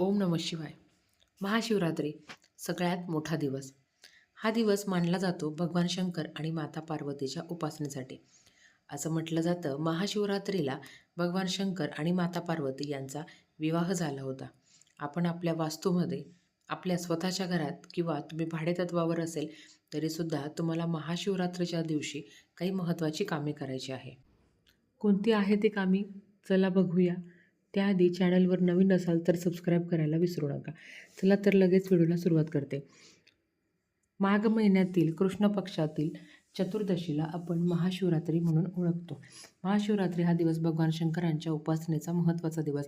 ओम नम शिवाय. महाशिवरात्री सगळ्यात मोठा दिवस. हा दिवस मानला जातो भगवान शंकर आणि माता पार्वतीच्या उपासनेसाठी. असं म्हटलं जातं महाशिवरात्रीला भगवान शंकर आणि माता पार्वती यांचा विवाह झाला होता. आपण आपल्या वास्तूमध्ये आपल्या स्वतःच्या घरात किंवा तुम्ही भाडेतत्वावर असेल तरीसुद्धा तुम्हाला महाशिवरात्रीच्या दिवशी काही महत्त्वाची कामे करायची आहे. कोणती आहे ती कामी? चला बघूया. त्याआधी चॅनलवर नवीन असाल तर सबस्क्राईब करायला विसरू नका. चला तर लगेच व्हिडिओला सुरुवात करते. माघ महिन्यातील कृष्ण पक्षातील चतुर्दशीला आपण महाशिवरात्री म्हणून ओळखतो. महाशिवरात्री हा दिवस भगवान शंकरांच्या उपासनेचा महत्त्वाचा दिवस.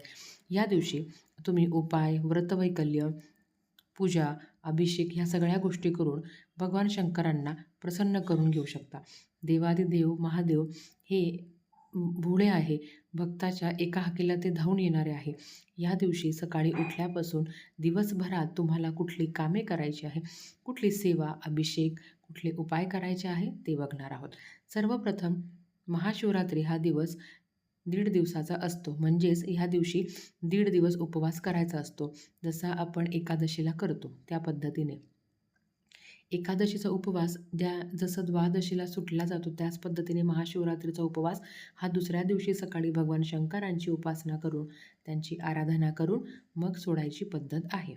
या दिवशी तुम्ही उपाय व्रतवैकल्य पूजा अभिषेक ह्या सगळ्या गोष्टी करून भगवान शंकरांना प्रसन्न करून घेऊ शकता. देवादिदेव महादेव हे भोळे आहे. भक्ताच्या एका हाकेला ते धावून येणारे आहे. या दिवशी सकाळी उठल्यापासून दिवसभरात तुम्हाला कुठली कामे करायची आहे कुठली सेवा अभिषेक कुठले उपाय करायचे आहे? ते बघणार आहोत. सर्वप्रथम महाशिवरात्री हा दिवस दीड दिवसाचा असतो. म्हणजेच ह्या दिवशी दीड दिवस उपवास करायचा असतो. जसा आपण एकादशीला करतो त्या पद्धतीने. एकादशीचा उपवास द्या जसं द्वादशीला सुटला जातो त्याच पद्धतीने महाशिवरात्रीचा उपवास हा दुसऱ्या दिवशी सकाळी भगवान शंकरांची उपासना करून त्यांची आराधना करून मग सोडायची पद्धत आहे.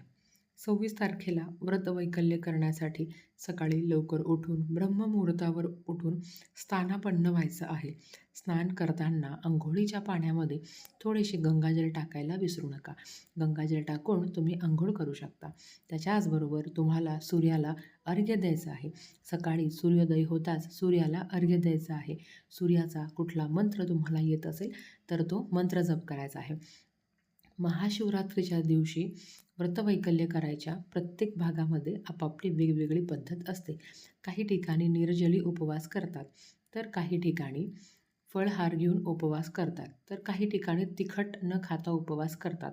सव्वीस तारखेला व्रतवैकल्य करण्यासाठी सकाळी लवकर उठून ब्रह्ममुहूर्तावर उठून स्नानापन्न व्हायचं आहे. स्नान करताना अंघोळीच्या पाण्यामध्ये थोडेसे गंगाजल टाकायला विसरू नका. गंगाजल टाकून तुम्ही अंघोळ करू शकता. त्याच्याचबरोबर तुम्हाला सूर्याला अर्घ्य द्यायचं आहे. सकाळी सूर्योदय होताच सूर्याला अर्घ्य द्यायचं आहे. सूर्याचा कुठला मंत्र तुम्हाला येत असेल तर तो मंत्र जप करायचा आहे. महाशिवरात्रीच्या दिवशी व्रतवैकल्य करायच्या प्रत्येक भागामध्ये आपापली वेगवेगळी पद्धत असते. काही ठिकाणी निर्जली उपवास करतात तर काही ठिकाणी फळहार घेऊन उपवास करतात तर काही ठिकाणी तिखट न खाता उपवास करतात.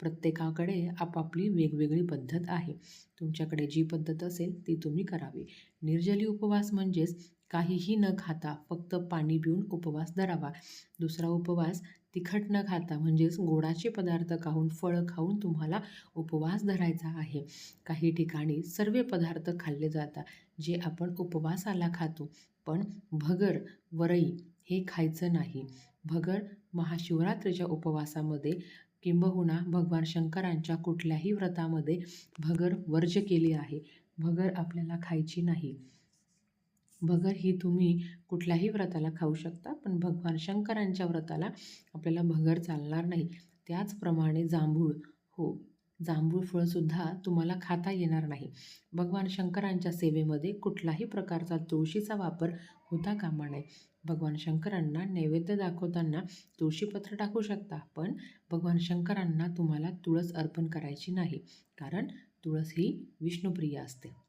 प्रत्येकाकडे आपापली वेगवेगळी पद्धत आहे. तुमच्याकडे जी पद्धत असेल ती तुम्ही करावी. निर्जली उपवास म्हणजेच काहीही न खाता फक्त पाणी पिऊन उपवास धरावा. दुसरा उपवास तिखट न खाता म्हणजेच गोडाचे पदार्थ खाऊन फळं खाऊन तुम्हाला उपवास धरायचा आहे. काही ठिकाणी सर्व पदार्थ खाल्ले जातात जे आपण उपवासाला खातो. पण भगर वरई हे खायचं नाही. भगर महाशिवरात्रीच्या उपवासामध्ये किंबहुना भगवान शंकरांच्या कुठल्याही व्रतामध्ये भगर वर्ज केली आहे. भगर आपल्याला खायची नाही. भगर ही तुम्ही कुठल्याही व्रताला खाऊ शकता पण भगवान शंकरांच्या व्रताला आपल्याला भगर चालणार नाही. त्याचप्रमाणे जांभूळ हो जांभूळ फळसुद्धा तुम्हाला खाता येणार नाही. भगवान शंकरांच्या सेवेमध्ये कुठलाही प्रकारचा तुळशीचा वापर होता कामा नये. भगवान शंकरांना नैवेद्य दाखवताना तुळशीपत्र टाकू शकता पण भगवान शंकरांना तुम्हाला तुळस अर्पण करायची नाही कारण तुळस ही विष्णुप्रिय असते.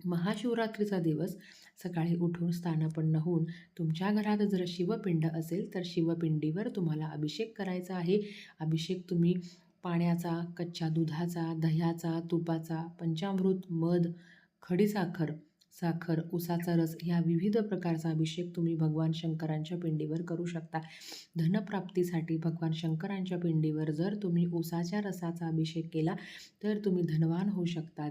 महाशिवरात्रीचा दिवस सकाळी उठून स्थानापन्न होऊन तुमच्या घरात जर शिवपिंड असेल तर शिवपिंडीवर तुम्हाला अभिषेक करायचा आहे. अभिषेक तुम्ही पाण्याचा कच्च्या दुधाचा दह्याचा तुपाचा पंचामृत मध खडीसाखर साखर उसाचा रस ह्या विविध प्रकारचा अभिषेक तुम्ही भगवान शंकरांच्या पिंडीवर करू शकता. धनप्राप्तीसाठी भगवान शंकरांच्या पिंडीवर जर तुम्ही उसाच्या रसाचा अभिषेक केला तर तुम्ही धनवान होऊ शकतात.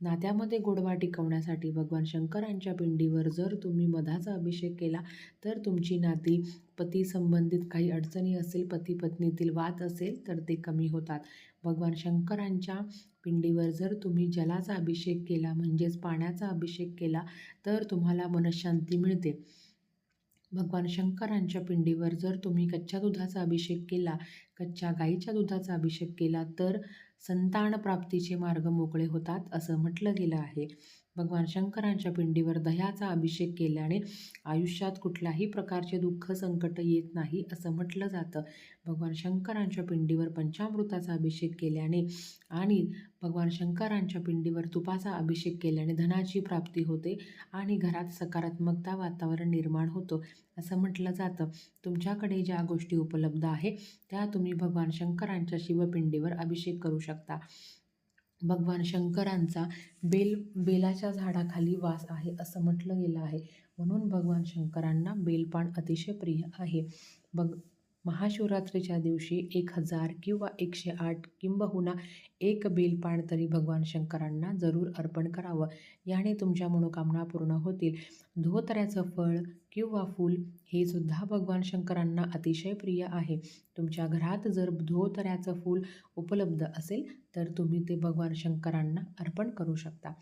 नात्यामध्ये गोडवा टिकवण्यासाठी भगवान शंकरांच्या पिंडीवर जर तुम्ही मधाचा अभिषेक केला तर तुमची नाती पती संबंधित काही अडचणी असेल पती पत्नीतील वाद असेल तर ते कमी होतात. भगवान शंकरांच्या पिंडीवर जर तुम्ही जलाचा अभिषेक केला म्हणजेच पाण्याचा अभिषेक केला तर तुम्हाला मनशांती मिळते. भगवान शंकरांच्या पिंडीवर जर तुम्ही कच्च्या दुधाचा अभिषेक केला कच्च्या गाईच्या दुधाचा अभिषेक केला तर संतान प्राप्तीचे मार्ग मोकळे होतात असं म्हटलं गेलं आहे. भगवान शंकरांच्या पिंडीवर दह्याचा अभिषेक केल्याने आयुष्यात कुठल्याही प्रकारचे दुःख संकट येत नाही असं म्हटलं जातं. भगवान शंकरांच्या पिंडीवर पंचामृताचा अभिषेक केल्याने आणि भगवान शंकरांच्या पिंडीवर तुपाचा अभिषेक केल्याने धनाची प्राप्ती होते आणि घरात सकारात्मकता वातावरण निर्माण होतं असं म्हटलं जातं. तुमच्याकडे ज्या गोष्टी उपलब्ध आहे त्या तुम्ही भगवान शंकरांच्या शिवपिंडीवर अभिषेक करू शकता. भगवान शंकरांचा बेल बेलाच्या झाडाखाली वास आहे असं म्हटलं गेलं आहे. म्हणून भगवान शंकरांना बेलपान अतिशय प्रिय आहे. बग महाशिवरात्रीच्या दिवशी एक हजार किंवा एकशे आठ किंबहुना एक बेलपान तरी भगवान शंकरांना जरूर अर्पण करावं. याने तुमच्या मनोकामना पूर्ण होतील. धोतऱ्याचं फळ किंवा फूल हे सुद्धा भगवान शंकरांना अतिशय प्रिय आहे. तुमच्या घरात जर धोतऱ्याचं फूल उपलब्ध असेल तर तुम्ही ते भगवान शंकरांना अर्पण करू शकता.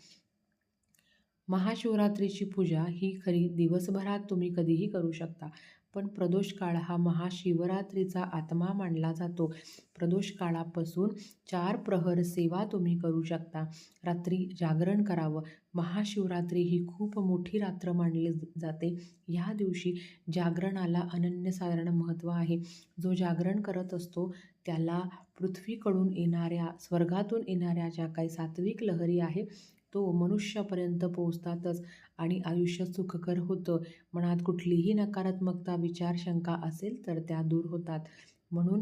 महाशिवरात्रीची पूजा ही खरी दिवसभरात तुम्ही कधीही करू शकता. पण प्रदोष काळ हा महाशिवरात्रीचा आत्मा मानला जातो. प्रदोष काळापासून चार प्रहर सेवा तुम्ही करू शकता. रात्री जागरण करावं. महाशिवरात्री ही खूप मोठी रात्र मानली जाते. ह्या दिवशी जागरणाला अनन्यसाधारण महत्त्व आहे. जो जागरण करत असतो त्याला पृथ्वीकडून येणाऱ्या स्वर्गातून येणाऱ्या ज्या काही सात्विक लहरी आहे तो मनुष्यापर्यंत पोहोचतातच आणि आयुष्य सुखकर होतं. मनात कुठलीही नकारात्मकता विचार शंका असेल तर त्या दूर होतात. म्हणून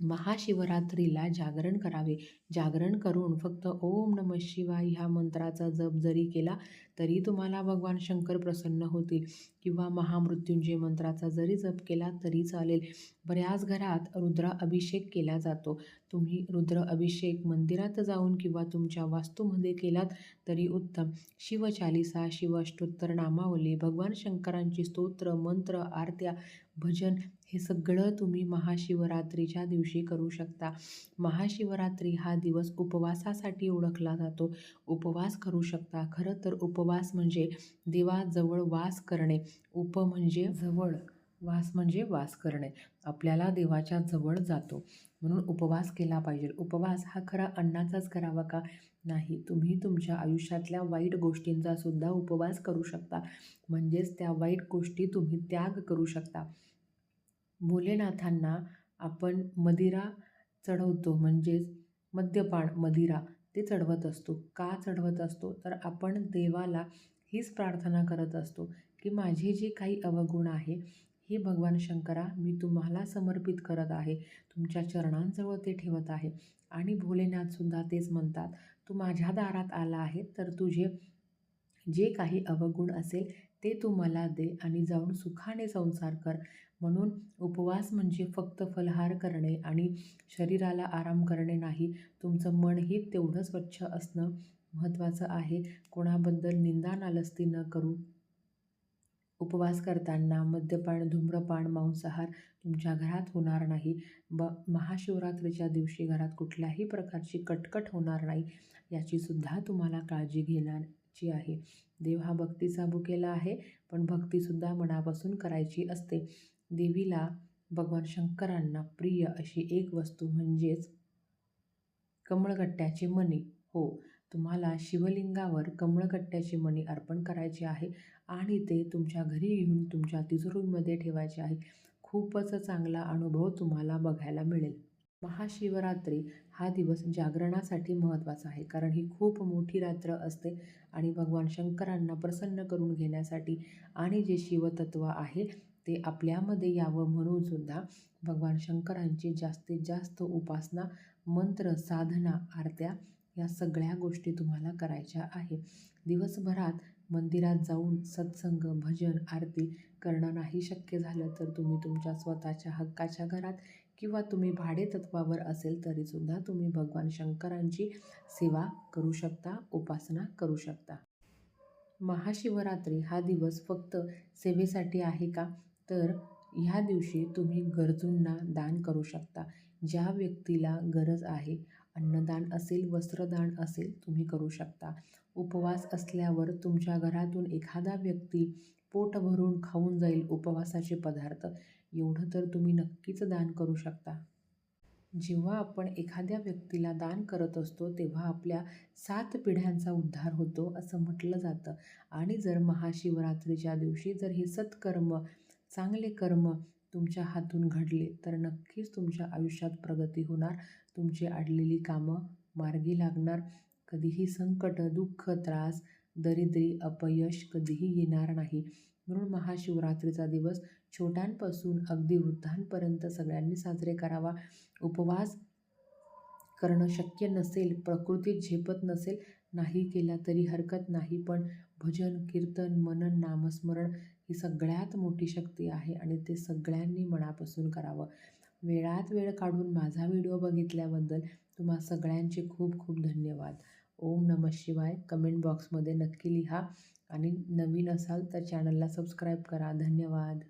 महाशिवरात्रीला जागरण करावे. जागरण करून फक्त ओम नम शिवाय ह्या मंत्राचा जप जरी केला तरी तुम्हाला भगवान शंकर प्रसन्न होतील किंवा महामृत्युंजय मंत्राचा जरी जप केला तरी चालेल. बऱ्याच घरात रुद्र अभिषेक केला जातो. तुम्ही रुद्र अभिषेक मंदिरात जाऊन किंवा तुमच्या वास्तूमध्ये केलात तरी उत्तम. शिवचालिसा शिवाष्टोत्तर नामावली भगवान शंकरांची स्तोत्र मंत्र आरत्या भजन हे सगळं तुम्ही महाशिवरात्रीच्या दिवशी करू शकता. महाशिवरात्री हा दिवस उपवासासाठी ओळखला जातो. उपवास करू शकता. खरं तर उपवास म्हणजे देवाजवळ वास करणे. उप म्हणजे जवळ. वास म्हणजे वास करणे. आपल्याला देवाच्या जवळ जातो. म्हणून उपवास केला पाहिजे. उपवास हा खरा अन्नाचाच करावा का? नाही. तुम्ही तुमच्या आयुष्यातल्या वाईट गोष्टींचा सुद्धा उपवास करू शकता. म्हणजेच त्या वाईट गोष्टी तुम्ही त्याग करू शकता. भोलेनाथांना आपण मदिरा चढवतो. म्हणजेच मद्यपान मदिरा ते चढवत असतो. का चढवत असतो? तर आपण देवाला हीच प्रार्थना करत असतो की माझे जे काही अवगुण आहे हे भगवान शंकरा मी तुम्हाला समर्पित करत आहे. तुमच्या चरणांजवळ ते ठेवत आहे. आणि भोलेनाथसुद्धा तेच म्हणतात तू माझ्या दारात आला आहे तर तुझे जे काही अवगुण असेल ते तू मला दे आणि जाऊन सुखाने संसार कर. म्हणून उपवास म्हणजे फक्त फलहार करणे आणि शरीराला आराम करणे नाही. तुमचं मनही तेवढं स्वच्छ असणं महत्त्वाचं आहे. कोणाबद्दल निंदा नालस्ती न करू. उपवास करताना मद्यपान धूम्रपान मांसाहार तुमच्या घरात होणार नाही. ब महाशिवरात्रीच्या दिवशी घरात कुठल्याही प्रकारची कटकट होणार नाही याचीसुद्धा तुम्हाला काळजी घेण्याची आहे. देव हा भक्तीचा भुकेला आहे पण भक्तीसुद्धा मनापासून करायची असते. देवीला भगवान शंकरांना प्रिय अशी एक वस्तू म्हणजेच कमळगट्ट्याचे मणी. हो तुम्हाला शिवलिंगावर कमळकट्ट्याची मणी अर्पण करायची आहे आणि ते तुमच्या घरी येऊन तुमच्या तिजोरीमध्ये ठेवायचे आहे. खूपच चांगला अनुभव तुम्हाला बघायला मिळेल. महाशिवरात्री हा दिवस जागरणासाठी महत्त्वाचा आहे कारण ही खूप मोठी रात्र असते आणि भगवान शंकरांना प्रसन्न करून घेण्यासाठी आणि जे शिवतत्व आहे ते आपल्यामध्ये यावं म्हणून सुद्धा भगवान शंकरांची जास्तीत जास्त उपासना मंत्र साधना आरत्या या सगळ्या गोष्टी तुम्हाला करायच्या आहे. दिवसभरात मंदिरात जाऊन सत्संग भजन आरती करणं नाही शक्य झालं तर तुम्ही तुमच्या स्वतःच्या हक्काच्या घरात किंवा तुम्ही भाडेतत्वावर असेल तरीसुद्धा तुम्ही भगवान शंकरांची सेवा करू शकता उपासना करू शकता. महाशिवरात्री हा दिवस फक्त सेवेसाठी आहे का? तर ह्या दिवशी तुम्ही गरजूंना दान करू शकता. ज्या व्यक्तीला गरज आहे अन्नदान असेल वस्त्रदान असेल तुम्ही करू शकता. उपवास असल्यावर तुमच्या घरातून एखादा व्यक्ती पोट भरून खाऊन जाईल उपवासाचे पदार्थ. एवढं तर तुम्ही नक्कीच दान करू शकता. जेव्हा आपण एखाद्या व्यक्तीला दान करत असतो तेव्हा आपल्या सात पिढ्यांचा उद्धार होतो असं म्हटलं जातं. आणि जर महाशिवरात्रीच्या दिवशी जर हे सत्कर्म चांगले कर्म तुमच्या हातून घडले तर नक्कीच तुमच्या आयुष्यात प्रगती होणार. तुमची अडलेली कामं मार्गी लागणार. कधीही संकट दुःख त्रास दरिद्री अपयश कधीही येणार नाही. म्हणून महाशिवरात्रीचा दिवस छोट्यांपासून अगदी वृद्धांपर्यंत सगळ्यांनी साजरे करावा. उपवास करणं शक्य नसेल प्रकृतीत झेपत नसेल नाही केला तरी हरकत नाही पण भजन कीर्तन मनन नामस्मरण ही सगळ्यात मोठी शक्ती आहे आणि ते सगळ्यांनी मनापासून करावं. वेळात वेळ काढून माझा व्हिडिओ बघितल्याबद्दल तुम्हा सगळ्यांचे खूप खूप धन्यवाद. ओम नमः शिवाय. कमेंट बॉक्समध्ये नक्की लिहा आणि नवीन असाल तर चॅनलला सबस्क्राईब करा. धन्यवाद.